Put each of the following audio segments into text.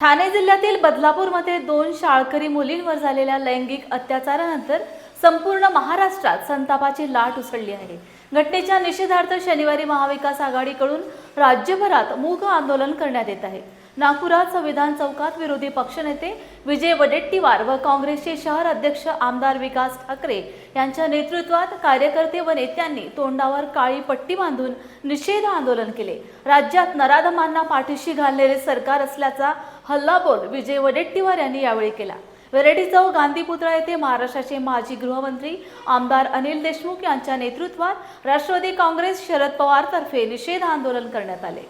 ठाणे जिल्ह्यातील बदलापूरमध्ये दोन शाळकरी मुलींवर झालेल्या लैंगिक अत्याचारानंतर संपूर्ण महाराष्ट्रात संतापाची लाट उसळली आहे. घटनेच्या निषेधार्थ शनिवारी महाविकास आघाडीकडून राज्यभरात मूक आंदोलन करण्यात येत आहे. नागपुरात संविधान चौकात विरोधी पक्षनेते विजय वडेट्टीवार व काँग्रेसचे शहर अध्यक्ष आमदार विकास ठाकरे यांच्या नेतृत्वात कार्यकर्ते व नेत्यांनी तोंडावर काळी पट्टी बांधून निषेध आंदोलन केले. राज्यात नराधमांना पाठीशी घाललेले सरकार असल्याचा हल्लाबोल विजय वडेट्टीवार यांनी यावेळी केला. वेरेडी चौक गांधीपुतळा येथे महाराष्ट्राचे माजी गृहमंत्री आमदार अनिल देशमुख यांच्या नेतृत्वात राष्ट्रवादी काँग्रेस शरद पवार तर्फे निषेध आंदोलन करण्यात आले.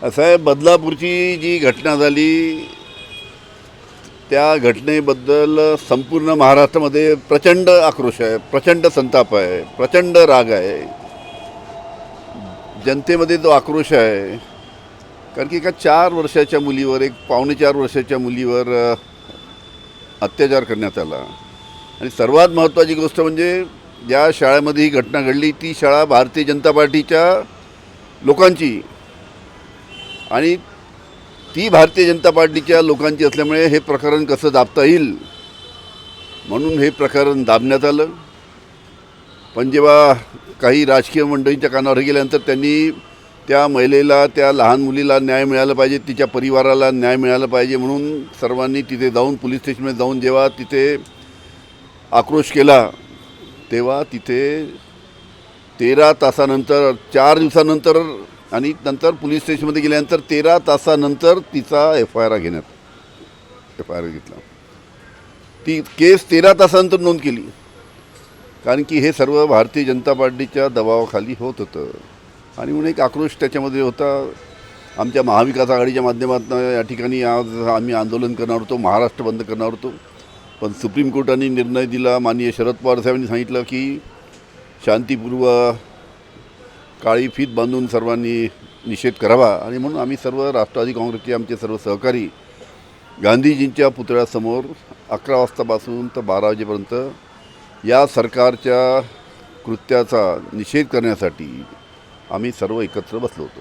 साहेब आहे बदलापूरची जी घटना झाली त्या घटनेबद्दल संपूर्ण महाराष्ट्रामध्ये प्रचंड आक्रोश आहे प्रचंड संताप आहे प्रचंड राग आहे. जनतेमध्ये तो आक्रोश आहे. कारण की एका चार वर्षाच्या मुलीवर एक पावणे चार वर्षाच्या मुलीवर अत्याचार करण्यात आला. आणि सर्वात महत्त्वाची गोष्ट म्हणजे ज्या शाळेमध्ये ही घटना घडली ती शाळा भारतीय जनता पार्टीच्या लोकांची. आणि ती भारतीय जनता पार्टीच्या लोकांची असल्यामुळे हे प्रकरण कसं दाबता येईल? म्हणून हे प्रकरण दाबण्यात आलं. पण जेव्हा काही राजकीय मंडळींच्या कानावर गेल्यानंतर त्यांनी त्या महिलेला त्या लहान मुलीला न्याय मिळाला पाहिजे तिच्या परिवाराला न्याय मिळाला पाहिजे म्हणून सर्वांनी तिथे जाऊन पोलीस स्टेशनमध्ये जाऊन जेव्हा तिथे आक्रोश केला तेव्हा तिथे तेरा तासानंतर चार दिवसानंतर आणि नंतर पोलीस स्टेशनमध्ये गेल्यानंतर तेरा तासानंतर तिचा एफ आय आर घेण्यात एफ आय आर घेतला. ती केस तेरा तासानंतर नोंद केली. कारण की हे सर्व भारतीय जनता पार्टीच्या दबावाखाली होत होतं. आणि म्हणून एक आक्रोश त्याच्यामध्ये होता. आमच्या महाविकास आघाडीच्या माध्यमातून या ठिकाणी आज आम्ही आंदोलन करणार होतो महाराष्ट्र बंद करणार होतो. पण सुप्रीम कोर्टाने निर्णय दिला. माननीय शरद पवार साहेबांनी सांगितलं की शांतीपूर्व काळी फीत बांधून सर्वांनी निषेध करावा आणि म्हणून आम्ही सर्व राष्ट्रवादी काँग्रेसचे आमचे सर्व सहकारी गांधीजींच्या पुतळ्यासमोर अकरा वाजतापासून तर बारा वाजेपर्यंत या सरकारच्या कृत्याचा निषेध करण्यासाठी आम्ही सर्व एकत्र बसलो होतो.